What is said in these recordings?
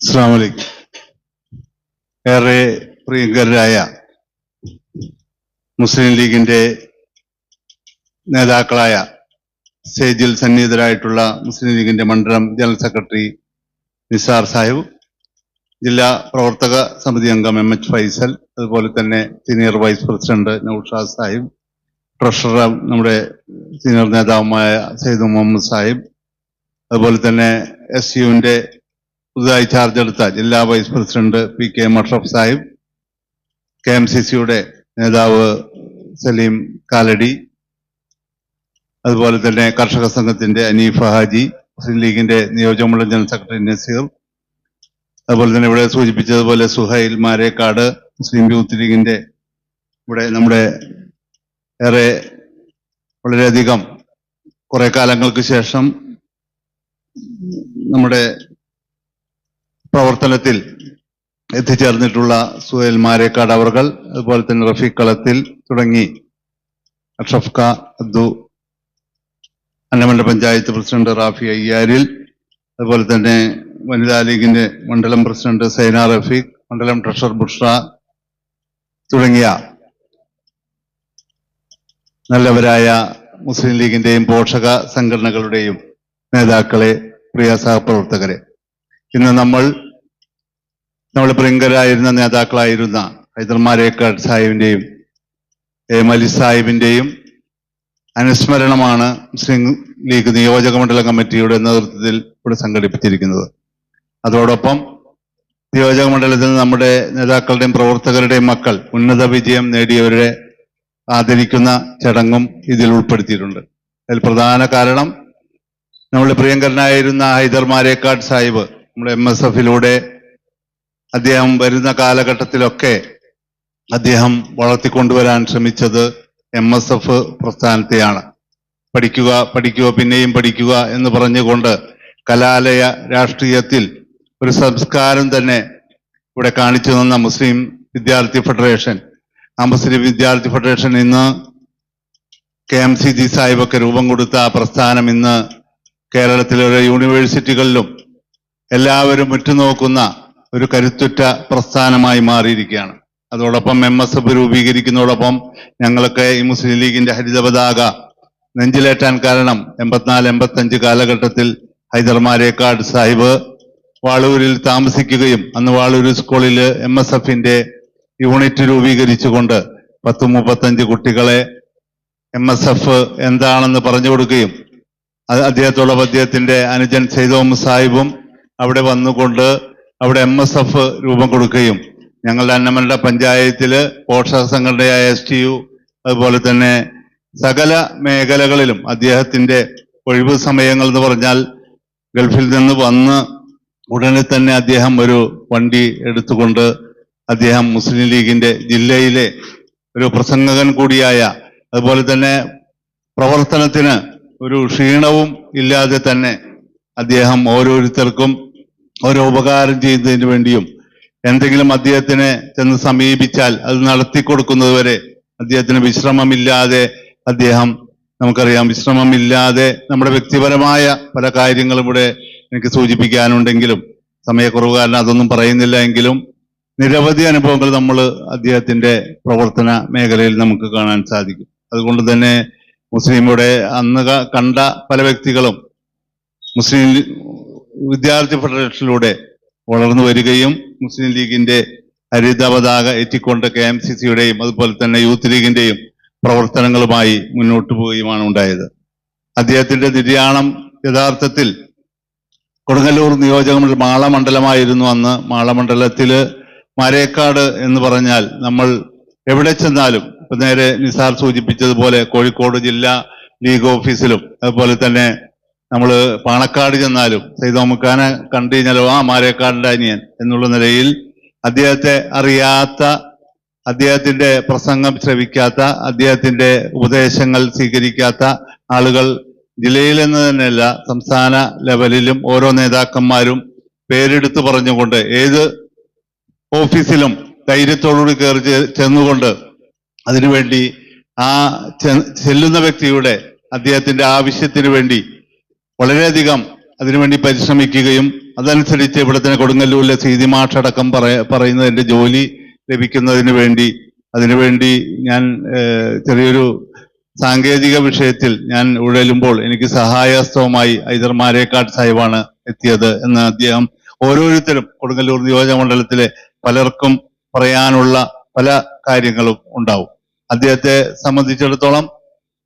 അസ്സാം വലൈക്കും ഏറെ പ്രിയങ്കരായ മുസ്ലിം ലീഗിന്റെ നേതാക്കളായ സ്റ്റേജിൽ സന്നിഹിതരായിട്ടുള്ള മുസ്ലിം ലീഗിന്റെ മണ്ഡലം ജനറൽ സെക്രട്ടറി നിസാർ സാഹിബ് ജില്ലാ പ്രവർത്തക സമിതി അംഗം എം എച്ച് ഫൈസൽ അതുപോലെ തന്നെ senior vice president Naushad Sahib treasurer നമ്മുടെ സീനിയർ നേതാവുമായ സെയ്ദ് മുഹമ്മദ് സാഹിബ് അതുപോലെ തന്നെ എസ് യുവിന്റെ പുതുതായി ചാർജ് എടുത്ത ജില്ലാ vice president P K Musharaf Sahib K M C സിയുടെ നേതാവ് സലീം കാലടി അതുപോലെ തന്നെ കർഷക സംഘത്തിന്റെ അനീഫ് ഹാജി മുസ്ലിം ലീഗിന്റെ നിയോജകമണ്ഡലം ജനറൽ സെക്രട്ടറി നസീർ അതുപോലെ തന്നെ ഇവിടെ സൂചിപ്പിച്ചതുപോലെ സുഹൈൽ മാരേക്കാട് മുസ്ലിം യൂത്ത് ലീഗിന്റെ ഇവിടെ നമ്മുടെ ഏറെ വളരെയധികം കുറെ കാലങ്ങൾക്ക് ശേഷം നമ്മുടെ പ്രവർത്തനത്തിൽ എത്തിച്ചേർന്നിട്ടുള്ള സുഹേൽ മാരേക്കാട് അവർകൾ അതുപോലെ തന്നെ റഫീഖ് കളത്തിൽ തുടങ്ങി അഷ്റഫ് ഖ അബ്ദു അന്നമണ്ഡ പഞ്ചായത്ത് പ്രസിഡന്റ് റാഫി അയ്യാരിൽ അതുപോലെ തന്നെ വനിതാ ലീഗിന്റെ മണ്ഡലം പ്രസിഡന്റ് സൈന റഫീഖ് മണ്ഡലം ട്രഷറർ ബുഷ്ര തുടങ്ങിയ നല്ലവരായ മുസ്ലിം ലീഗിന്റെയും പോഷക സംഘടനകളുടെയും നേതാക്കളെ പ്രിയ സഹപ്രവർത്തകരെ. ഇന്ന് നമ്മൾ നമ്മൾ പ്രിയങ്കരായിരുന്ന നേതാക്കളായിരുന്ന ഹൈദർമാരേക്കാട് സാഹിബിന്റെയും എം അലി സാഹിബിന്റെയും അനുസ്മരണമാണ് മുസ്ലിം ലീഗ് നിയോജക മണ്ഡലം കമ്മിറ്റിയുടെ നേതൃത്വത്തിൽ ഇവിടെ സംഘടിപ്പിച്ചിരിക്കുന്നത്. അതോടൊപ്പം നിയോജക മണ്ഡലത്തിൽ നമ്മുടെ നേതാക്കളുടെയും പ്രവർത്തകരുടെയും മക്കൾ ഉന്നത വിജയം നേടിയവരെ ആദരിക്കുന്ന ചടങ്ങും ഇതിൽ ഉൾപ്പെടുത്തിയിട്ടുണ്ട്. അതിൽ പ്രധാന കാരണം നമ്മുടെ പ്രിയങ്കരനായിരുന്ന ഹൈദർ മാരേക്കാട് സാഹിബ് നമ്മുടെ എം എസ് എഫിലൂടെ അദ്ദേഹം വരുന്ന കാലഘട്ടത്തിലൊക്കെ അദ്ദേഹം വളർത്തിക്കൊണ്ടുവരാൻ ശ്രമിച്ചത് എം എസ് എഫ് പ്രസ്ഥാനത്തെയാണ്. പഠിക്കുക പഠിക്കുക പിന്നെയും പഠിക്കുക എന്ന് പറഞ്ഞുകൊണ്ട് കലാലയ രാഷ്ട്രീയത്തിൽ ഒരു സംസ്കാരം തന്നെ ഇവിടെ കാണിച്ചു തന്ന മുസ്ലിം വിദ്യാർത്ഥി ഫെഡറേഷൻ. ആ മുസ്ലിം വിദ്യാർത്ഥി ഫെഡറേഷൻ ഇന്ന് കെ എം സി ജി സാഹിബൊക്കെ രൂപം കൊടുത്ത ആ പ്രസ്ഥാനം ഇന്ന് കേരളത്തിലെ യൂണിവേഴ്സിറ്റികളിലും എല്ലാവരും ഉറ്റുനോക്കുന്ന ഒരു കരുത്തുറ്റ പ്രസ്ഥാനമായി മാറിയിരിക്കുകയാണ്. അതോടൊപ്പം എം എസ് എഫ് രൂപീകരിക്കുന്നതോടൊപ്പം ഞങ്ങളൊക്കെ ഈ മുസ്ലിം ലീഗിന്റെ ഹരിത പതാക നെഞ്ചിലേറ്റാൻ കാരണം എൺപത്തിനാല് എൺപത്തഞ്ച് കാലഘട്ടത്തിൽ ഹൈദർമാരേക്കാട് സാഹിബ് വാളൂരിൽ താമസിക്കുകയും അന്ന് വാളൂർ സ്കൂളിൽ എം എസ് എഫിന്റെ യൂണിറ്റ് രൂപീകരിച്ചുകൊണ്ട് പത്ത് മുപ്പത്തഞ്ച് കുട്ടികളെ എം എസ് എഫ് എന്താണെന്ന് പറഞ്ഞു കൊടുക്കുകയും അദ്ദേഹത്തോടൊപ്പം അദ്ദേഹത്തിന്റെ അനുജൻ സെയ്തോം സാഹിബും അവിടെ വന്നുകൊണ്ട് അവിടെ എം എസ് എഫ് രൂപം കൊടുക്കുകയും ഞങ്ങളുടെ അന്നമല്ല പഞ്ചായത്തിൽ പോഷക സംഘടനയായ എസ് ടി യു അതുപോലെ തന്നെ സകല മേഖലകളിലും അദ്ദേഹത്തിന്റെ ഒഴിവ് സമയങ്ങൾ എന്ന് പറഞ്ഞാൽ ഗൾഫിൽ നിന്ന് വന്ന് ഉടനെ തന്നെ അദ്ദേഹം ഒരു വണ്ടി എടുത്തുകൊണ്ട് അദ്ദേഹം മുസ്ലിം ലീഗിന്റെ ജില്ലയിലെ ഒരു പ്രസംഗകൻ കൂടിയായ അതുപോലെ തന്നെ പ്രവർത്തനത്തിന് ഒരു ക്ഷീണവും ഇല്ലാതെ തന്നെ അദ്ദേഹം ഓരോരുത്തർക്കും ഓരോ ഉപകാരം ചെയ്യുന്നതിന് വേണ്ടിയും എന്തെങ്കിലും അദ്ദേഹത്തിനെ ചെന്ന് സമീപിച്ചാൽ അത് നടത്തി കൊടുക്കുന്നത് വരെ അദ്ദേഹത്തിന് വിശ്രമമില്ലാതെ അദ്ദേഹം നമുക്കറിയാം വിശ്രമമില്ലാതെ നമ്മുടെ വ്യക്തിപരമായ പല കാര്യങ്ങളും ഇവിടെ എനിക്ക് സൂചിപ്പിക്കാനുണ്ടെങ്കിലും സമയക്കുറവ് കാരണം അതൊന്നും പറയുന്നില്ല എങ്കിലും നിരവധി അനുഭവങ്ങൾ നമ്മൾ അദ്ദേഹത്തിന്റെ പ്രവർത്തന മേഖലയിൽ നമുക്ക് കാണാൻ സാധിക്കും. അതുകൊണ്ട് തന്നെ മുസ്ലിമുടെ അന്ന് കണ്ട പല വ്യക്തികളും മുസ്ലിം വിദ്യാർത്ഥി ഫെഡറേഷനിലൂടെ വളർന്നു വരികയും മുസ്ലിം ലീഗിന്റെ ഹരിത പതാക എത്തിക്കൊണ്ട് കെ എം സി സിയുടെയും അതുപോലെ തന്നെ യൂത്ത് ലീഗിന്റെയും പ്രവർത്തനങ്ങളുമായി മുന്നോട്ട് പോവുകയുമാണ് ഉണ്ടായത്. അദ്ദേഹത്തിന്റെ നിര്യാണം യഥാർത്ഥത്തിൽ കൊടുങ്ങല്ലൂർ നിയോജക മാളമണ്ഡലമായിരുന്നു അന്ന്. മാളമണ്ഡലത്തിൽ മരേക്കാട് എന്ന് പറഞ്ഞാൽ നമ്മൾ എവിടെ ചെന്നാലും ഇപ്പൊ നേരെ നിസാർ സൂചിപ്പിച്ചതുപോലെ കോഴിക്കോട് ജില്ലാ ലീഗ് ഓഫീസിലും അതുപോലെ തന്നെ നമ്മൾ പാണക്കാട് ചെന്നാലും സൈതോമുക്കാനെ കണ്ടു കഴിഞ്ഞാലോ ആ മാരേക്കാടിന്റെ അനിയൻ എന്നുള്ള നിലയിൽ അദ്ദേഹത്തെ അറിയാത്ത അദ്ദേഹത്തിന്റെ പ്രസംഗം ശ്രവിക്കാത്ത അദ്ദേഹത്തിന്റെ ഉപദേശങ്ങൾ സ്വീകരിക്കാത്ത ആളുകൾ ജില്ലയിൽ എന്ന് തന്നെയല്ല സംസ്ഥാന ലെവലിലും ഓരോ നേതാക്കന്മാരും പേരെടുത്ത് പറഞ്ഞുകൊണ്ട് ഏത് ഓഫീസിലും ധൈര്യത്തോടുകൂടി കയറി ചെന്നുകൊണ്ട് അതിനുവേണ്ടി ആ ചെല്ലുന്ന വ്യക്തിയുടെ അദ്ദേഹത്തിന്റെ ആവശ്യത്തിന് വേണ്ടി വളരെയധികം അതിനുവേണ്ടി പരിശ്രമിക്കുകയും അതനുസരിച്ച് ഇവിടെ തന്നെ കൊടുങ്ങല്ലൂരിലെ സീതി മാഷ് അടക്കം പറയ പറയുന്നതിന്റെ ജോലി ലഭിക്കുന്നതിന് വേണ്ടി. അതിനുവേണ്ടി ഞാൻ ചെറിയൊരു സാങ്കേതിക വിഷയത്തിൽ ഞാൻ ഉഴലുമ്പോൾ എനിക്ക് സഹായഹസ്തവുമായി ഐദർ മാരേക്കാട് സാഹിബാണ് എത്തിയത് എന്ന് അദ്ദേഹം ഓരോരുത്തരും കൊടുങ്ങല്ലൂർ നിയോജകമണ്ഡലത്തിലെ പലർക്കും പറയാനുള്ള പല കാര്യങ്ങളും ഉണ്ടാവും. അദ്ദേഹത്തെ സംബന്ധിച്ചിടത്തോളം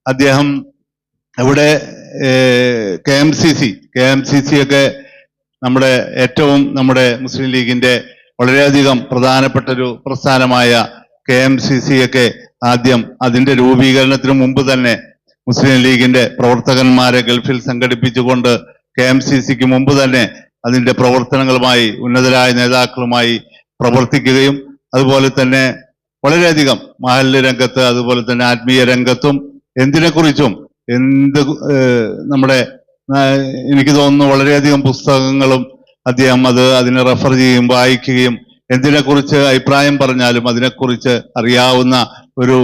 അദ്ദേഹം ഇവിടെ K M C C K M C C ഒക്കെ നമ്മുടെ ഏറ്റവും നമ്മുടെ മുസ്ലിം ലീഗിന്റെ വളരെയധികം പ്രധാനപ്പെട്ട ഒരു പ്രസ്ഥാനമായ കെ എം സി സി ഒക്കെ ആദ്യം അതിന്റെ രൂപീകരണത്തിന് മുമ്പ് തന്നെ മുസ്ലിം ലീഗിന്റെ പ്രവർത്തകന്മാരെ ഗൾഫിൽ സംഘടിപ്പിച്ചുകൊണ്ട് കെ എം സി സിക്ക് മുമ്പ് തന്നെ അതിന്റെ പ്രവർത്തനങ്ങളുമായി ഉന്നതരായ നേതാക്കളുമായി പ്രവർത്തിക്കുകയും അതുപോലെ തന്നെ വളരെയധികം മഹല്ല് രംഗത്ത് അതുപോലെ തന്നെ ആത്മീയ രംഗത്തും എന്തിനെക്കുറിച്ചും എന്ത് നമ്മുടെ എനിക്ക് തോന്നുന്നു വളരെയധികം പുസ്തകങ്ങളും അദ്ദേഹം അത് അതിനെ റെഫർ ചെയ്യും വായിക്കുകയും എന്തിനെക്കുറിച്ച് അഭിപ്രായം പറഞ്ഞാലും അതിനെക്കുറിച്ച് അറിയാവുന്ന ഒരു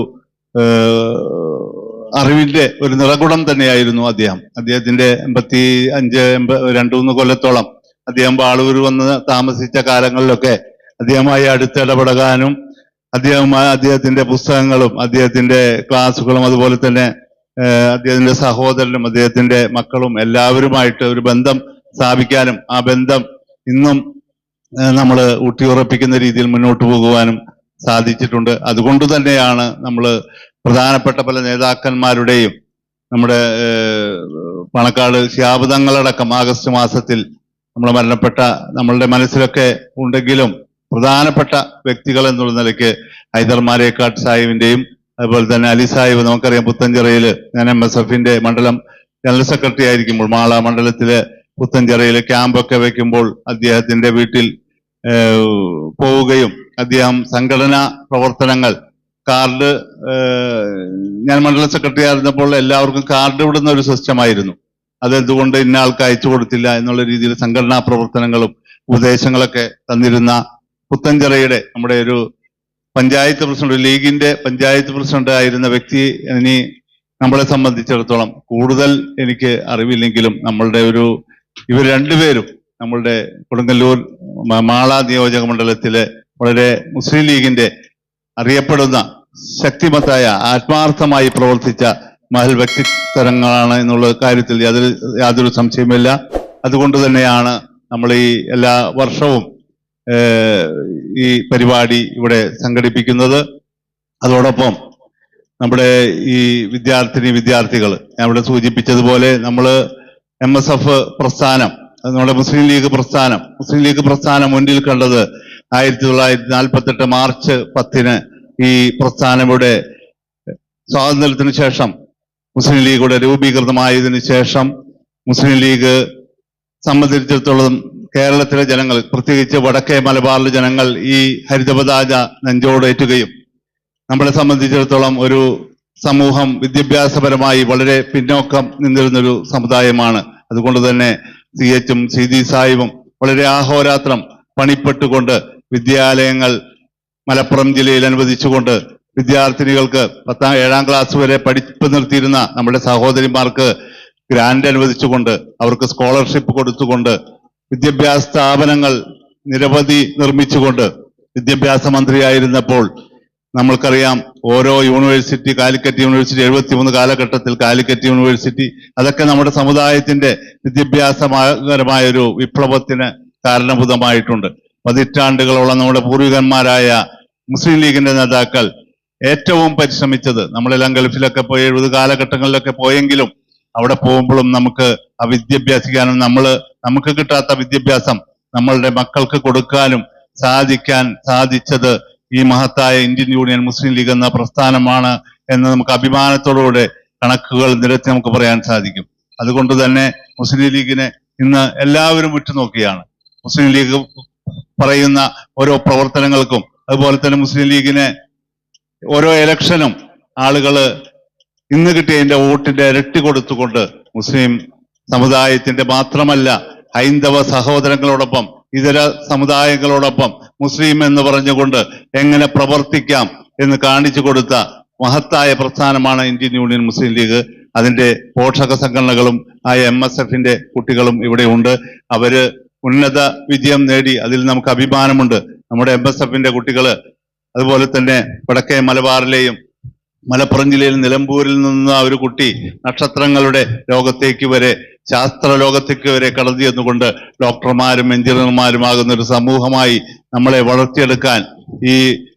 അറിവിന്റെ ഒരു നിറകുടം തന്നെയായിരുന്നു അദ്ദേഹം. അദ്ദേഹത്തിന്റെ എൺപത്തി അഞ്ച് എൺപ രണ്ടു മൂന്ന് കൊല്ലത്തോളം അദ്ദേഹം ബാളൂർ വന്ന് താമസിച്ച കാലങ്ങളിലൊക്കെ അദ്ദേഹമായി അടുത്തിടപെടാനും അദ്ദേഹം അദ്ദേഹത്തിന്റെ പുസ്തകങ്ങളും അദ്ദേഹത്തിന്റെ ക്ലാസ്സുകളും അതുപോലെ തന്നെ അദ്ദേഹത്തിന്റെ സഹോദരനും അദ്ദേഹത്തിന്റെ മക്കളും എല്ലാവരുമായിട്ട് ഒരു ബന്ധം സ്ഥാപിക്കാനും ആ ബന്ധം ഇന്നും നമ്മൾ ഊട്ടിയുറപ്പിക്കുന്ന രീതിയിൽ മുന്നോട്ട് പോകുവാനും സാധിച്ചിട്ടുണ്ട്. അതുകൊണ്ട് തന്നെയാണ് നമ്മൾ പ്രധാനപ്പെട്ട പല നേതാക്കന്മാരുടെയും നമ്മുടെ പണക്കാട് ശാബദങ്ങളടക്കം ആഗസ്റ്റ് മാസത്തിൽ നമ്മൾ മരണപ്പെട്ട നമ്മളുടെ മനസ്സിലൊക്കെ ഉണ്ടെങ്കിലും പ്രധാനപ്പെട്ട വ്യക്തികൾ എന്നുള്ള നിലയ്ക്ക് ഹൈദർമാരേക്കാട്ട് സാഹിബിന്റെയും അതുപോലെ തന്നെ അലി സാഹിബ് നമുക്കറിയാം പുത്തഞ്ചിറയിൽ ഞാൻ എം എസ് എഫിന്റെ മണ്ഡലം ജനറൽ സെക്രട്ടറി ആയിരിക്കുമ്പോൾ മാള മണ്ഡലത്തിലെ പുത്തഞ്ചിറയിൽ ക്യാമ്പൊക്കെ വെക്കുമ്പോൾ അദ്ദേഹത്തിന്റെ വീട്ടിൽ പോവുകയും അദ്ദേഹം സംഘടനാ പ്രവർത്തനങ്ങൾ കാർഡ് ഞാൻ മണ്ഡലം സെക്രട്ടറി ആയിരുന്നപ്പോൾ എല്ലാവർക്കും കാർഡ് വിടുന്ന ഒരു സിസ്റ്റമായിരുന്നു അതെന്തുകൊണ്ട് ഇന്ന ആൾക്ക് അയച്ചു കൊടുത്തില്ല എന്നുള്ള രീതിയിൽ സംഘടനാ പ്രവർത്തനങ്ങളും ഉപദേശങ്ങളൊക്കെ തന്നിരുന്ന പുത്തഞ്ചിറയുടെ നമ്മുടെ ഒരു പഞ്ചായത്ത് പ്രസിഡന്റ് ലീഗിന്റെ പഞ്ചായത്ത് പ്രസിഡന്റ് ആയിരുന്ന വ്യക്തി ഇനി നമ്മളെ സംബന്ധിച്ചിടത്തോളം കൂടുതൽ എനിക്ക് അറിവില്ലെങ്കിലും നമ്മളുടെ ഒരു ഇവർ രണ്ടുപേരും നമ്മളുടെ കൊടുങ്ങല്ലൂർ മാള നിയോജക മണ്ഡലത്തിലെ വളരെ മുസ്ലിം ലീഗിന്റെ അറിയപ്പെടുന്ന ശക്തിമത്തായ ആത്മാർത്ഥമായി പ്രവർത്തിച്ച മഹൽ വ്യക്തിത്വങ്ങളാണ് എന്നുള്ള കാര്യത്തിൽ യാതൊരു യാതൊരു സംശയമില്ല അതുകൊണ്ട് തന്നെയാണ് നമ്മൾ ഈ എല്ലാ വർഷവും ഈ പരിപാടി ഇവിടെ സംഘടിപ്പിക്കുന്നത്. അതോടൊപ്പം നമ്മുടെ ഈ വിദ്യാർത്ഥിനി വിദ്യാർത്ഥികൾ ഞാൻ ഇവിടെ സൂചിപ്പിച്ചതുപോലെ നമ്മൾ എം എസ് എഫ് പ്രസ്ഥാനം നമ്മുടെ മുസ്ലിം ലീഗ് പ്രസ്ഥാനം. മുസ്ലിം ലീഗ് പ്രസ്ഥാനം മുന്നിൽ കണ്ടത് ആയിരത്തി തൊള്ളായിരത്തി നാൽപ്പത്തെട്ട് മാർച്ച് പത്തിന് ഈ പ്രസ്ഥാനം ഇവിടെ സ്വാതന്ത്ര്യത്തിന് ശേഷം മുസ്ലിം ലീഗ് ഇവിടെ രൂപീകൃതമായതിനു ശേഷം മുസ്ലിം ലീഗ് സംബന്ധിച്ചിടത്തോളം കേരളത്തിലെ ജനങ്ങൾ പ്രത്യേകിച്ച് വടക്കേ മലബാറിലെ ജനങ്ങൾ ഈ ഹരിതപതാക നെഞ്ചോടേറ്റുകയും നമ്മളെ സംബന്ധിച്ചിടത്തോളം ഒരു സമൂഹം വിദ്യാഭ്യാസപരമായി വളരെ പിന്നോക്കം നിന്നിരുന്നൊരു സമുദായമാണ്. അതുകൊണ്ട് തന്നെ സി എച്ചും സി ഡി സാഹിബും വളരെ ആഹോരാത്രം പണിപ്പെട്ടുകൊണ്ട് വിദ്യാലയങ്ങൾ മലപ്പുറം ജില്ലയിൽ അനുവദിച്ചുകൊണ്ട് വിദ്യാർത്ഥിനികൾക്ക് പത്താം ഏഴാം ക്ലാസ് വരെ പഠിപ്പ് നിർത്തിയിരുന്ന നമ്മുടെ സഹോദരിമാർക്ക് ഗ്രാൻഡ് അനുവദിച്ചുകൊണ്ട് അവർക്ക് സ്കോളർഷിപ്പ് കൊടുത്തുകൊണ്ട് വിദ്യാഭ്യാസ സ്ഥാപനങ്ങൾ നിരവധി നിർമ്മിച്ചുകൊണ്ട് വിദ്യാഭ്യാസ മന്ത്രിയായിരുന്നപ്പോൾ നമ്മൾക്കറിയാം ഓരോ യൂണിവേഴ്സിറ്റി കാലിക്കറ്റ് യൂണിവേഴ്സിറ്റി എഴുപത്തിമൂന്ന് കാലഘട്ടത്തിൽ കാലിക്കറ്റ് യൂണിവേഴ്സിറ്റി അതൊക്കെ നമ്മുടെ സമുദായത്തിന്റെ വിദ്യാഭ്യാസപരമായ ഒരു വിപ്ലവത്തിന് കാരണഭൂതമായിട്ടുണ്ട്. പതിറ്റാണ്ടുകളോളം നമ്മുടെ പൂർവികന്മാരായ മുസ്ലിം ലീഗിന്റെ നേതാക്കൾ ഏറ്റവും പരിശ്രമിച്ചത് നമ്മളെല്ലാം ഗൾഫിലൊക്കെ പോയി എഴുപത് കാലഘട്ടങ്ങളിലൊക്കെ പോയെങ്കിലും അവിടെ പോകുമ്പോഴും നമുക്ക് ആ വിദ്യാഭ്യാസിക്കാനും നമ്മൾ നമുക്ക് കിട്ടാത്ത വിദ്യാഭ്യാസം നമ്മളുടെ മക്കൾക്ക് കൊടുക്കാനും സാധിക്കാൻ സാധിച്ചത് ഈ മഹത്തായ ഇന്ത്യൻ യൂണിയൻ മുസ്ലിം ലീഗ് എന്ന പ്രസ്ഥാനമാണ് എന്ന് നമുക്ക് അഭിമാനത്തോടുകൂടെ കണക്കുകൾ നിരത്തി നമുക്ക് പറയാൻ സാധിക്കും. അതുകൊണ്ട് തന്നെ മുസ്ലിം ലീഗിനെ ഇന്ന് എല്ലാവരും ഉറ്റുനോക്കിയാണ്. മുസ്ലിം ലീഗ് പറയുന്ന ഓരോ പ്രവർത്തനങ്ങൾക്കും അതുപോലെ തന്നെ മുസ്ലിം ലീഗിനെ ഓരോ ഇലക്ഷനും ആളുകൾ ഇന്ന് കിട്ടിയതിന്റെ വോട്ടിന്റെ ഇരട്ടി കൊടുത്തുകൊണ്ട് മുസ്ലിം സമുദായത്തിന്റെ മാത്രമല്ല ഹൈന്ദവ സഹോദരങ്ങളോടൊപ്പം ഇതര സമുദായങ്ങളോടൊപ്പം മുസ്ലിം എന്ന് പറഞ്ഞുകൊണ്ട് എങ്ങനെ പ്രവർത്തിക്കാം എന്ന് കാണിച്ചു കൊടുത്ത മഹത്തായ പ്രസ്ഥാനമാണ് ഇന്ത്യൻ യൂണിയൻ മുസ്ലിം ലീഗ്. അതിന്റെ പോഷക സംഘടനകളും ആ എം എസ് എഫിന്റെ കുട്ടികളും ഇവിടെ ഉണ്ട്. അവർ ഉന്നത വിജയം നേടി അതിൽ നമുക്ക് അഭിമാനമുണ്ട്. നമ്മുടെ എം എസ് എഫിന്റെ കുട്ടികൾ അതുപോലെ തന്നെ വടക്കേ മലബാറിലെയും മലപ്പുറം ജില്ലയിൽ നിലമ്പൂരിൽ നിന്ന് ഒരു കുട്ടി നക്ഷത്രങ്ങളുടെ ലോകത്തേക്ക് വരെ ശാസ്ത്ര ലോകത്തേക്ക് വരെ കടന്നു ചെന്നുകൊണ്ട് ഡോക്ടർമാരും എഞ്ചിനീയർമാരും ആകുന്ന ഒരു സമൂഹമായി നമ്മളെ വളർത്തിയെടുക്കാൻ ഈ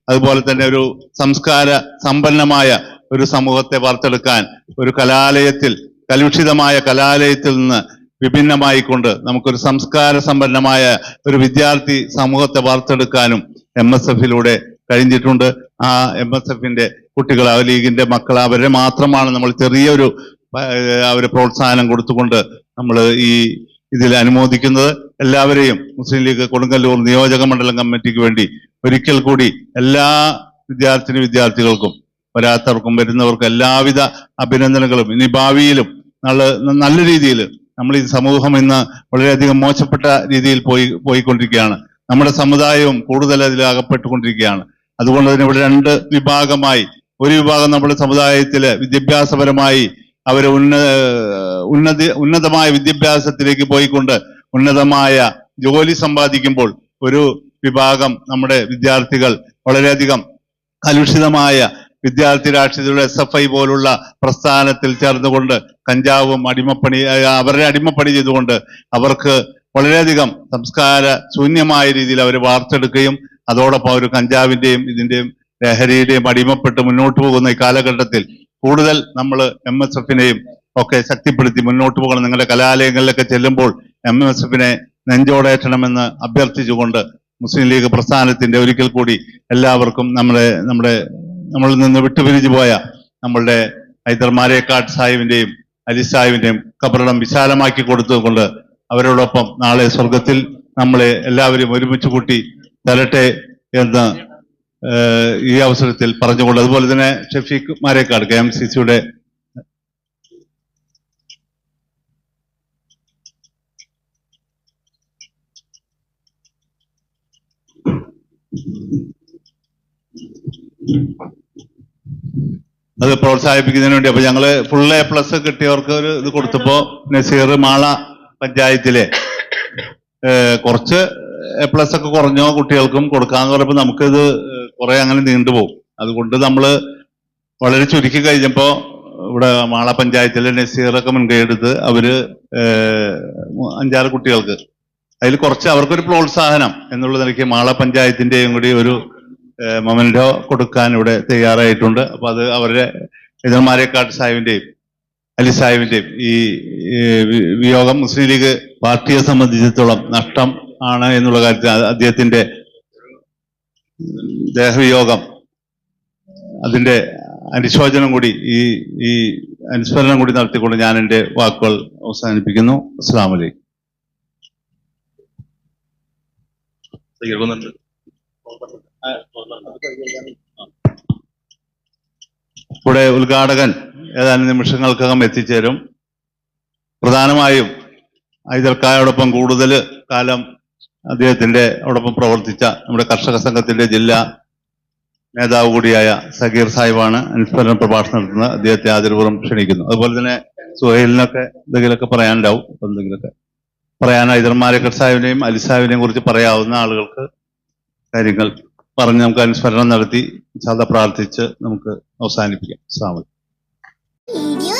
അതുപോലെ തന്നെ ഒരു സംസ്കാര സമ്പന്നമായ ഒരു സമൂഹത്തെ വാർത്തെടുക്കാൻ ഒരു കലാലയത്തിൽ കലുഷിതമായ കലാലയത്തിൽ നിന്ന് വിഭിന്നമായി കൊണ്ട് നമുക്കൊരു സംസ്കാര സമ്പന്നമായ ഒരു വിദ്യാർത്ഥി സമൂഹത്തെ വാർത്തെടുക്കാനും എം എസ് എഫിലൂടെ കഴിഞ്ഞിട്ടുണ്ട്. ആ എം എസ് എഫിന്റെ കുട്ടികൾ ആ ലീഗിന്റെ മക്കൾ അവരെ മാത്രമാണ് നമ്മൾ ചെറിയൊരു അവരെ പ്രോത്സാഹനം കൊടുത്തുകൊണ്ട് നമ്മൾ ഈ ഇതിൽ അനുമോദിക്കുന്നത്. എല്ലാവരെയും മുസ്ലിം ലീഗ് കൊടുങ്ങല്ലൂർ നിയോജക മണ്ഡലം കമ്മിറ്റിക്ക് വേണ്ടി ഒരിക്കൽ കൂടി എല്ലാ വിദ്യാർത്ഥിനി വിദ്യാർത്ഥികൾക്കും വരാത്തവർക്കും വരുന്നവർക്കും എല്ലാവിധ അഭിനന്ദനങ്ങളും. ഇനി ഭാവിയിലും നല്ല നല്ല രീതിയിൽ നമ്മൾ ഈ സമൂഹം ഇന്ന് വളരെയധികം മോശപ്പെട്ട രീതിയിൽ പോയി പോയിക്കൊണ്ടിരിക്കുകയാണ്. നമ്മുടെ സമുദായവും കൂടുതൽ അതിൽ അകപ്പെട്ടുകൊണ്ടിരിക്കുകയാണ്. അതുകൊണ്ട് തന്നെ ഇവിടെ രണ്ട് വിഭാഗമായി. ഒരു വിഭാഗം നമ്മുടെ സമുദായത്തിൽ വിദ്യാഭ്യാസപരമായി അവർ ഉന്ന ഉന്നതി ഉന്നതമായ വിദ്യാഭ്യാസത്തിലേക്ക് പോയിക്കൊണ്ട് ഉന്നതമായ ജോലി സമ്പാദിക്കുമ്പോൾ ഒരു വിഭാഗം നമ്മുടെ വിദ്യാർത്ഥികൾ വളരെയധികം കലുഷിതമായ വിദ്യാർത്ഥി രാഷ്ട്രീയത്തിലൂടെ എസ് എഫ് ഐ പോലുള്ള പ്രസ്ഥാനത്തിൽ ചേർന്നുകൊണ്ട് കഞ്ചാവും അടിമപ്പണി അവരുടെ അടിമപ്പണി ചെയ്തുകൊണ്ട് അവർക്ക് വളരെയധികം സംസ്കാര ശൂന്യമായ രീതിയിൽ അവർ വാർത്തെടുക്കുകയും അതോടൊപ്പം ഒരു കഞ്ചാവിന്റെയും ഇതിന്റെയും ലഹരിയുടെയും അടിമപ്പെട്ട് മുന്നോട്ട് പോകുന്ന ഈ കാലഘട്ടത്തിൽ കൂടുതൽ നമ്മൾ എം എസ് എഫിനെയും ഒക്കെ ശക്തിപ്പെടുത്തി മുന്നോട്ട് പോകണം. നിങ്ങളുടെ കലാലയങ്ങളിലൊക്കെ ചെല്ലുമ്പോൾ എം എസ് എഫിനെ നെഞ്ചോടേറ്റണമെന്ന് അഭ്യർത്ഥിച്ചുകൊണ്ട് മുസ്ലിം ലീഗ് പ്രസ്ഥാനത്തിന്റെ ഒരിക്കൽ കൂടി എല്ലാവർക്കും നമ്മളെ നമ്മുടെ നമ്മളിൽ നിന്ന് വിട്ടുപിരിഞ്ഞു പോയ നമ്മളുടെ ഹൈദർമാരേക്കാട് സാഹിബിന്റെയും അലി സാഹിബിന്റെയും കബറിടം വിശാലമാക്കി കൊടുത്തുകൊണ്ട് അവരോടൊപ്പം നാളെ സ്വർഗത്തിൽ നമ്മളെ എല്ലാവരും ഒരുമിച്ച് കൂട്ടി തരട്ടെ എന്ന് ഈ അവസരത്തിൽ പറഞ്ഞുകൊണ്ട് അതുപോലെ തന്നെ Shafeeq Marekkad K M C സിയുടെ അത് പ്രോത്സാഹിപ്പിക്കുന്നതിന് വേണ്ടി. അപ്പൊ ഞങ്ങൾ ഫുൾ എ പ്ലസ് കിട്ടിയവർക്ക് ഒരു ഇത് കൊടുത്തപ്പോ നസീർ മാള പഞ്ചായത്തിലെ കുറച്ച് എ പ്ലസ് ഒക്കെ കുറഞ്ഞോ കുട്ടികൾക്കും കൊടുക്കാന്ന് പറയുമ്പോൾ നമുക്കിത് കുറെ അങ്ങനെ നീണ്ടുപോകും അതുകൊണ്ട് നമ്മൾ വളരെ ചുരുക്കി കഴിഞ്ഞപ്പോൾ ഇവിടെ മാള പഞ്ചായത്തിലെ നസീറൊക്കെ മുൻകൈ എടുത്ത് അവർ അഞ്ചാറ് കുട്ടികൾക്ക് അതിൽ കുറച്ച് അവർക്കൊരു പ്രോത്സാഹനം എന്നുള്ള നിലയ്ക്ക് മാള പഞ്ചായത്തിന്റെയും കൂടി ഒരു മൊമെന്റോ കൊടുക്കാൻ ഇവിടെ തയ്യാറായിട്ടുണ്ട്. അപ്പൊ അത് അവരുടെ എതിർമാരേക്കാട് സാഹിബിന്റെയും അലി സാഹിബിന്റെയും ഈ വിയോഗം മുസ്ലിം ലീഗ് പാർട്ടിയെ സംബന്ധിച്ചിടത്തോളം നഷ്ടം ആണ് എന്നുള്ള കാര്യത്തിൽ അദ്ദേഹത്തിന്റെ ദേഹവിയോഗം അതിന്റെ അനുശോചനം കൂടി ഈ ഈ അനുസ്മരണം കൂടി നടത്തിക്കൊണ്ട് ഞാൻ എന്റെ വാക്കുകൾ അവസാനിപ്പിക്കുന്നു. അസ്സാം വലൈക്കും ഇവിടെ ഉദ്ഘാടകൻ ഏതാനും നിമിഷങ്ങൾക്കകം എത്തിച്ചേരും. പ്രധാനമായും ഐതൽക്കായോടൊപ്പം കൂടുതൽ കാലം അദ്ദേഹത്തിന്റെ ഒപ്പം പ്രവർത്തിച്ച നമ്മുടെ കർഷക സംഘത്തിന്റെ ജില്ലാ നേതാവ് കൂടിയായ സഗീർ സാഹിബാണ് അനുസ്മരണ പ്രഭാഷണം നടത്തുന്നത്. അദ്ദേഹത്തെ ആദരപൂർവം ക്ഷണിക്കുന്നു. അതുപോലെ തന്നെ സുഹൈലിനൊക്കെ എന്തെങ്കിലുമൊക്കെ പറയാനുണ്ടാവും. എന്തെങ്കിലുമൊക്കെ പറയാൻ ഹൈദർമാരക്കർ സാഹിബിനെയും അലി സാഹിബിനെയും കുറിച്ച് പറയാവുന്ന ആളുകൾക്ക് കാര്യങ്ങൾ പറഞ്ഞ് നമുക്ക് അനുസ്മരണം നടത്തി സാധാ പ്രാർത്ഥിച്ച് നമുക്ക് അവസാനിപ്പിക്കാം. വീഡിയോ